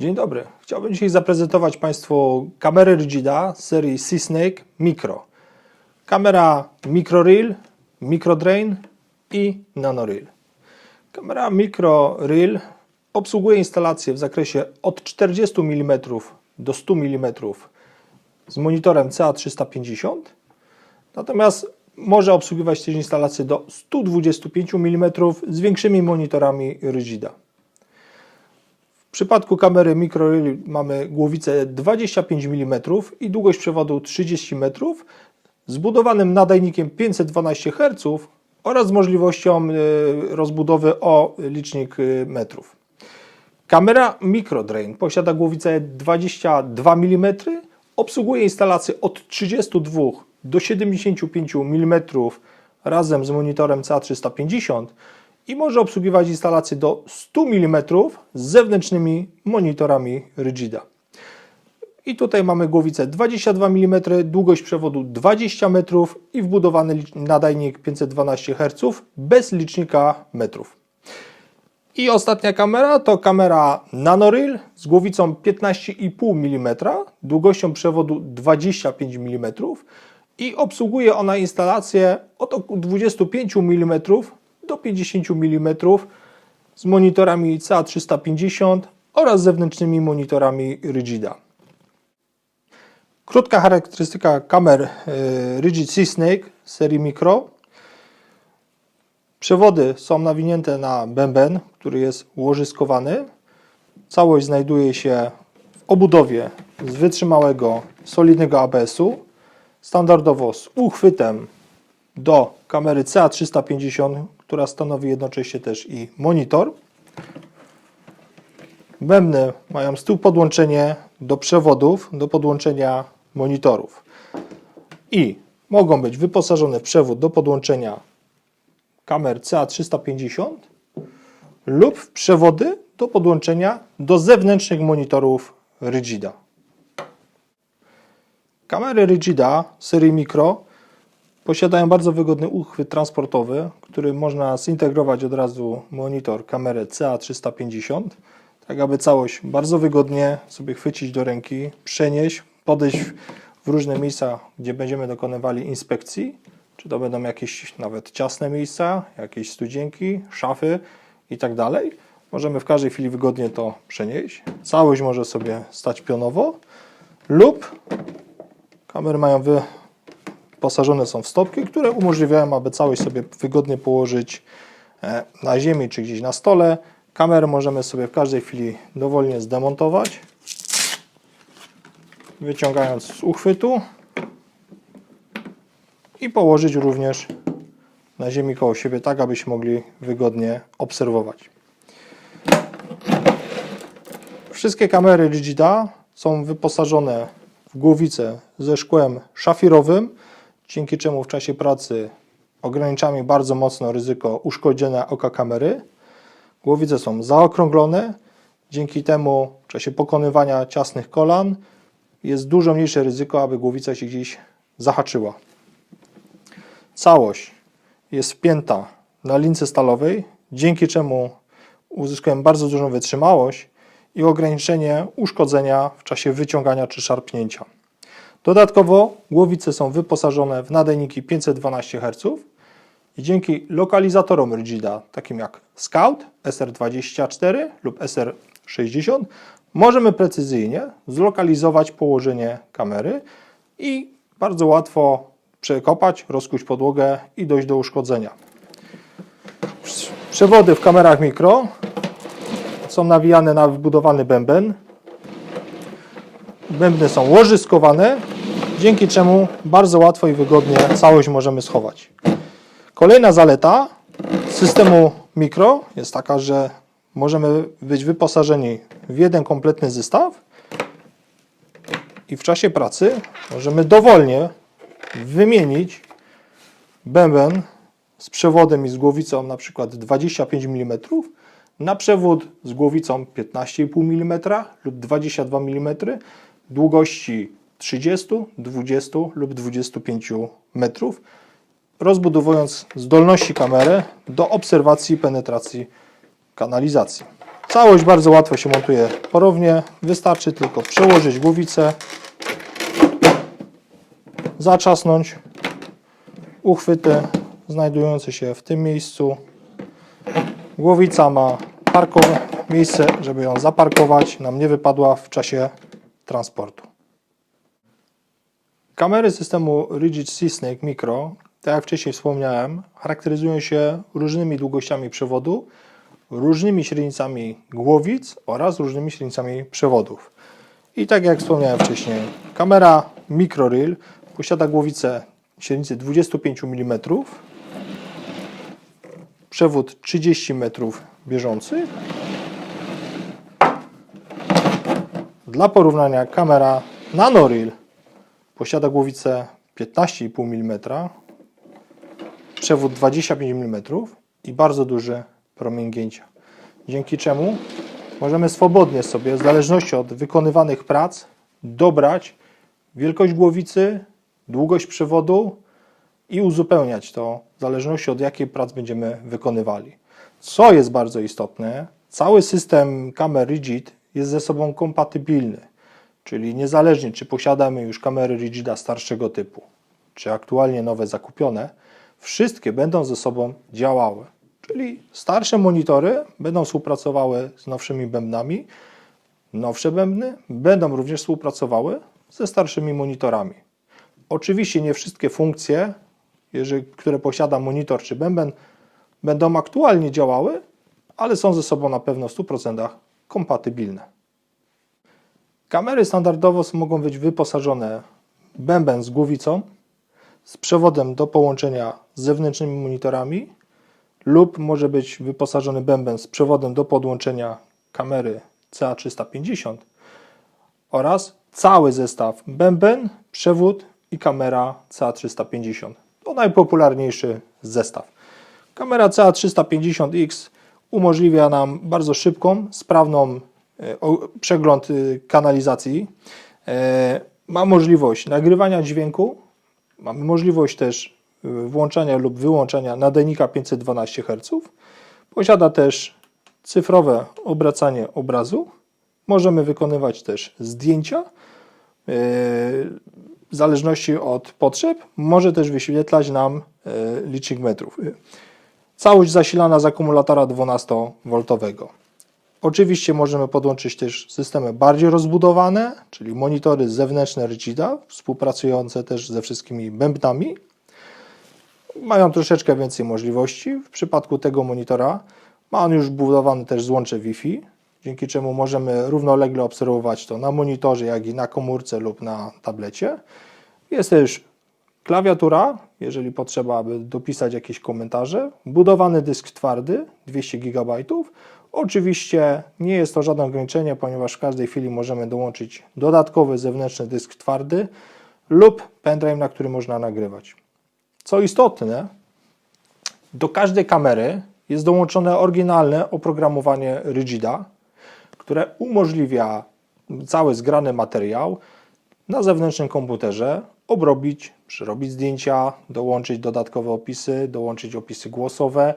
Dzień dobry. Chciałbym dzisiaj zaprezentować Państwu kamerę Rigida serii Sea-Snake Micro. Kamera Micro Reel, Micro Drain i Nano Reel. Kamera Micro obsługuje instalację w zakresie od 40 mm do 100 mm z monitorem CA350, natomiast może obsługiwać też instalację do 125 mm z większymi monitorami Rigida. W przypadku kamery Micro Reel mamy głowicę 25 mm i długość przewodu 30 metrów z budowanym nadajnikiem 512 Hz oraz możliwością y, rozbudowy o licznik y, metrów. Kamera Micro Drain posiada głowicę 22 mm, obsługuje instalację od 32 do 75 mm razem z monitorem CA350 i może obsługiwać instalację do 100 mm z zewnętrznymi monitorami Rigida. I tutaj mamy głowicę 22 mm, długość przewodu 20 metrów i wbudowany nadajnik 512 Hz bez licznika metrów. I ostatnia kamera to kamera NanoReel z głowicą 15,5 mm, długością przewodu 25 mm i obsługuje ona instalację od około 25 mm do 50 mm z monitorami CA350 oraz zewnętrznymi monitorami Rigida. Krótka charakterystyka kamer e, Rigid Sea Snake serii Micro. Przewody są nawinięte na bęben, który jest łożyskowany. Całość znajduje się w obudowie z wytrzymałego, solidnego ABS-u. Standardowo z uchwytem do kamery CA350, która stanowi jednocześnie też i monitor. Bębny mają z tyłu podłączenie do przewodów, do podłączenia monitorów. I mogą być wyposażone w przewód do podłączenia kamer CA350 lub w przewody do podłączenia do zewnętrznych monitorów Rigida. Kamery Rigida serii Micro posiadają bardzo wygodny uchwyt transportowy, który można zintegrować od razu monitor kamerę CA350, tak aby całość bardzo wygodnie sobie chwycić do ręki, przenieść, podejść w różne miejsca, gdzie będziemy dokonywali inspekcji, czy to będą jakieś nawet ciasne miejsca, jakieś studzienki, szafy i tak dalej. Możemy w każdej chwili wygodnie to przenieść. Całość może sobie stać pionowo lub kamery mają wyposażone są w stopki, które umożliwiają, aby całość sobie wygodnie położyć e, na ziemi czy gdzieś na stole. Kamerę możemy sobie w każdej chwili dowolnie zdemontować, wyciągając z uchwytu i położyć również na ziemi koło siebie, tak abyśmy mogli wygodnie obserwować. Wszystkie kamery Rigida są wyposażone w głowicę ze szkłem szafirowym, dzięki czemu w czasie pracy ograniczamy bardzo mocno ryzyko uszkodzenia oka kamery. Głowice są zaokrąglone, dzięki temu w czasie pokonywania ciasnych kolan jest dużo mniejsze ryzyko, aby głowica się gdzieś zahaczyła. Całość jest wpięta na lince stalowej, dzięki czemu uzyskujemy bardzo dużą wytrzymałość i ograniczenie uszkodzenia w czasie wyciągania czy szarpnięcia. Dodatkowo głowice są wyposażone w nadajniki 512 Hz i dzięki lokalizatorom Rigida, takim jak Scout SR24 lub SR60, możemy precyzyjnie zlokalizować położenie kamery i bardzo łatwo przekopać, rozkuć podłogę i dojść do uszkodzenia. Przewody w kamerach mikro są nawijane na wbudowany bęben. Bębny są łożyskowane, dzięki czemu bardzo łatwo i wygodnie całość możemy schować. Kolejna zaleta systemu mikro jest taka, że możemy być wyposażeni w jeden kompletny zestaw i w czasie pracy możemy dowolnie wymienić bęben z przewodem i z głowicą na przykład 25 mm na przewód z głowicą 15,5 mm lub 22 mm długości 30, 20 lub 25 metrów, rozbudowując zdolności kamery do obserwacji penetracji kanalizacji. Całość bardzo łatwo się montuje porownie. Wystarczy tylko przełożyć głowicę, zaczasnąć uchwyty znajdujące się w tym miejscu. Głowica ma parkowe miejsce, żeby ją zaparkować, nam nie wypadła w czasie transportu. Kamery systemu Rigid Sea-Snake Micro, tak jak wcześniej wspomniałem, charakteryzują się różnymi długościami przewodu, różnymi średnicami głowic oraz różnymi średnicami przewodów. I tak jak wspomniałem wcześniej, kamera Micro Reel posiada głowicę średnicy 25 mm, przewód 30 metrów bieżący. Dla porównania kamera Nanoreel posiada głowicę 15,5 mm, przewód 25 mm i bardzo duży promień gięcia. Dzięki czemu możemy swobodnie sobie, w zależności od wykonywanych prac, dobrać wielkość głowicy, długość przewodu i uzupełniać to w zależności od jakiej prac będziemy wykonywali. Co jest bardzo istotne, cały system kamer Rigid jest ze sobą kompatybilny, czyli niezależnie czy posiadamy już kamery Rigida starszego typu, czy aktualnie nowe zakupione, wszystkie będą ze sobą działały. Czyli starsze monitory będą współpracowały z nowszymi bębnami, nowsze bębny będą również współpracowały ze starszymi monitorami. Oczywiście nie wszystkie funkcje, jeżeli, które posiada monitor czy bęben, będą aktualnie działały, ale są ze sobą na pewno w 100% kompatybilne. Kamery standardowo mogą być wyposażone bęben z głowicą, z przewodem do połączenia z zewnętrznymi monitorami lub może być wyposażony bęben z przewodem do podłączenia kamery CA350 oraz cały zestaw bęben, przewód i kamera CA350. To najpopularniejszy zestaw. Kamera CA350X umożliwia nam bardzo szybką, sprawną przegląd y, kanalizacji. E, Ma możliwość nagrywania dźwięku, mamy możliwość też y, włączania lub wyłączania nadajnika 512 Hz. Posiada też cyfrowe obracanie obrazu. Możemy wykonywać też zdjęcia. e, W zależności od potrzeb może też wyświetlać nam e, licznik metrów. Całość zasilana z akumulatora 12V. Oczywiście możemy podłączyć też systemy bardziej rozbudowane, czyli monitory zewnętrzne Rigida, współpracujące też ze wszystkimi bębnami. Mają troszeczkę więcej możliwości. W przypadku tego monitora ma on już wbudowany też złącze Wi-Fi, dzięki czemu możemy równolegle obserwować to na monitorze, jak i na komórce lub na tablecie. Jest też klawiatura, jeżeli potrzeba, aby dopisać jakieś komentarze. Budowany dysk twardy 200 GB. Oczywiście nie jest to żadne ograniczenie, ponieważ w każdej chwili możemy dołączyć dodatkowy zewnętrzny dysk twardy lub pendrive, na który można nagrywać. Co istotne, do każdej kamery jest dołączone oryginalne oprogramowanie Rigida, które umożliwia cały zgrany materiał na zewnętrznym komputerze obrobić, przerobić zdjęcia, dołączyć dodatkowe opisy, dołączyć opisy głosowe,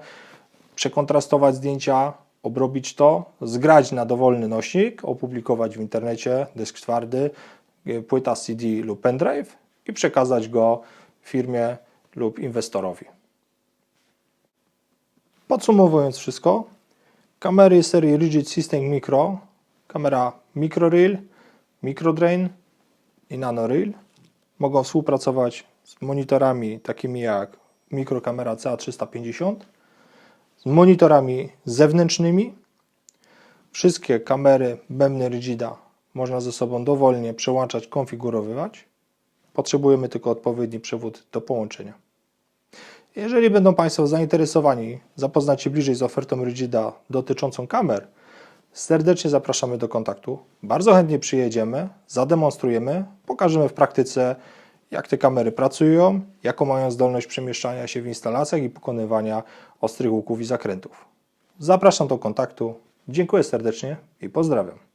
przekontrastować zdjęcia, obrobić to, zgrać na dowolny nośnik, opublikować w internecie, dysk twardy, y, płyta CD lub pendrive i przekazać go firmie lub inwestorowi. Podsumowując wszystko, kamery serii Rigid System Micro, kamera Micro Reel, Micro Drain i Nano Reel mogą współpracować z monitorami takimi jak mikrokamera CA350, z monitorami zewnętrznymi. Wszystkie kamery bębny Rigida można ze sobą dowolnie przełączać, konfigurowywać. Potrzebujemy tylko odpowiedni przewód do połączenia. Jeżeli będą Państwo zainteresowani zapoznać się bliżej z ofertą Rigida dotyczącą kamer, serdecznie zapraszamy do kontaktu. Bardzo chętnie przyjedziemy, zademonstrujemy, pokażemy w praktyce, jak te kamery pracują, jaką mają zdolność przemieszczania się w instalacjach i pokonywania ostrych łuków i zakrętów. Zapraszam do kontaktu. Dziękuję serdecznie i pozdrawiam.